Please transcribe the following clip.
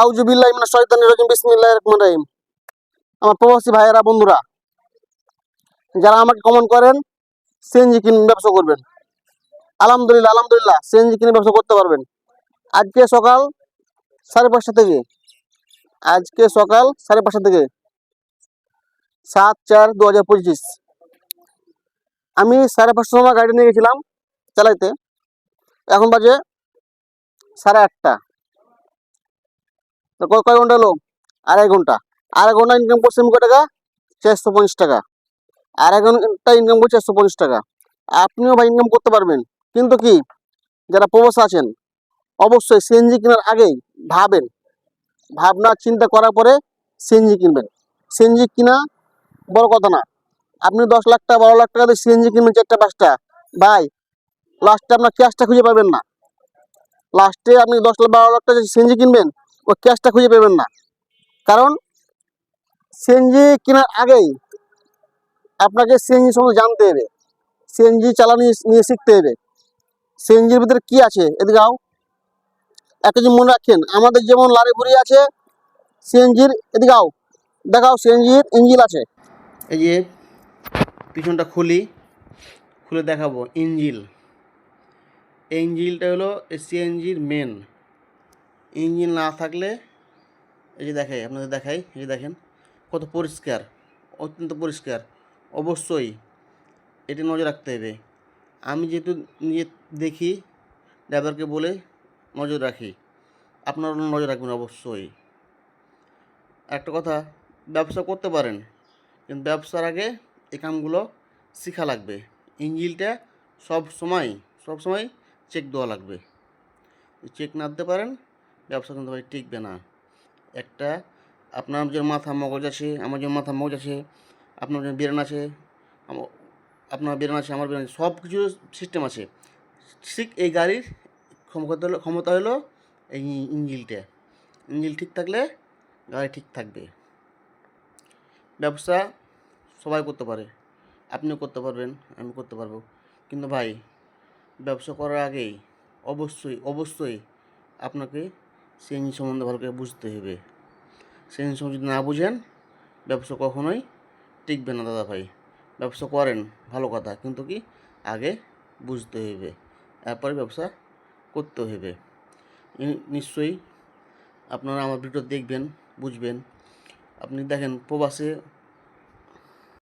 আউযু বিল্লাহি মিনাশ শাইতানির রাজিম, বিসমিল্লাহির রহমানির রহিম। আমার প্রবাসী ভাইয়েরা, বন্ধুরা, যারা আমাকে কমেন্ট করেন সিএনজি কিনে ব্যবসা করবেন। আলহামদুলিল্লাহ আলহামদুলিল্লাহ সিএনজি কিনে ব্যবসা করতে পারবেন। আজকে সকাল সাড়ে পাঁচটা থেকে। আজকে সকাল সাড়ে পাঁচটা থেকে। সাত চার দু হাজার পঁচিশ। আমি সাড়ে পাঁচটার সময় গাড়ি নিয়ে গেছিলাম চালাইতে। এখন বাজে সাড়ে আটটা। কয় ঘণ্টা হলো? আড়াই ঘণ্টা। আড়াই ঘণ্টা ইনকাম করছে আমি কয় টাকা? চারশো পঞ্চাশ টাকা। আড়াই ঘণ্টা ইনকাম করছে চারশো পঞ্চাশ টাকা। আপনিও ভাই ইনকাম করতে পারবেন। কিন্তু কি? যারা প্রবাস আছেন, অবশ্যই সিএনজি কেনার আগেই ভাবেন। ভাবনা, চিন্তা করার পরে সিএনজি কিনবেন। সিএনজি কিনা বড় কথা না। আপনি দশ লাখ টাকা, বারো লাখ টাকা দিয়ে সিএনজি কিনবেন চারটা, পাঁচটা। ভাই লাস্টে আপনার ক্যাশটা খুঁজে পাবেন না। লাস্টে আপনি দশ লাখ, বারো লাখ টাকা সিএনজি কিনবেন। ওই ক্যাশটা খুঁজে পাবেন না। কারণ সিএনজি কেনার আগেই আপনাকে সিএনজি সম্বন্ধে জানতে হবে। সিএনজি চালানি নিয়ে শিখতে হবে। সিএনজির ভিতরে কি আছে? এদিকে আও। একটা জিনিস মনে রাখেন। আমাদের যেমন লারি বুড়ি আছে সিএনজির এদিকে আও। দেখাও সিএনজির ইঞ্জিন আছে। এই যে পিছনটা খুলি, খুলে দেখাবো ইঞ্জিল। এই ইঞ্জিলটা হলো সিএনজির মেন ইঞ্জিন না থাকলে, এই যে দেখাই, আপনাদের দেখাই, এই যে দেখেন, কত পরিষ্কার, অত্যন্ত পরিষ্কার। অবশ্যই এটি নজর রাখতে হবে। আমি যেহেতু নিজে দেখি, ড্রাইভারকে বলে নজর রাখি, আপনারা নজর রাখবেন অবশ্যই। একটা কথা, ব্যবসা করতে পারেন, কিন্তু ব্যবসার আগে এই কামগুলো শেখা লাগবে। ইঞ্জিলটা সব সময় সব সময় চেক দেওয়া লাগবে। চেক না দিতে পারেন ব্যবসা কিন্তু ভাই টিকবে না। একটা, আপনার যে মাথা মগজ আছে, আমার যে মাথা মগজ আছে, আপনার যে ব্রেন আছে আপনার ব্রেন আছে, আমার ব্রেন আছে সব কিছু সিস্টেম আছে। ঠিক এই গাড়ির ক্ষমতা হলো ক্ষমতা হলো এই ইঞ্জিলটা ইঞ্জিল ঠিক থাকলে গাড়ি ঠিক থাকবে। ব্যবসা সবাই করতে পারে। আপনিও করতে পারবেন আমি করতে পারব। কিন্তু ভাই, ব্যবসা করার আগেই অবশ্যই অবশ্যই আপনাকে সিএনজি সম্বন্ধে ভালো করে বুঝতে হবে। সিএনজি সম্বন্ধে যদি না বুঝেন, ব্যবসা কখনোই টিকবে না দাদা ভাই। ব্যবসা করেন, ভালো কথা, কিন্তু কি আগে বুঝতে হবে, এরপরে ব্যবসা করতে হবে। নিশ্চয়ই আপনারা আমার ভিডিও দেখবেন, বুঝবেন। আপনি দেখেন প্রবাসে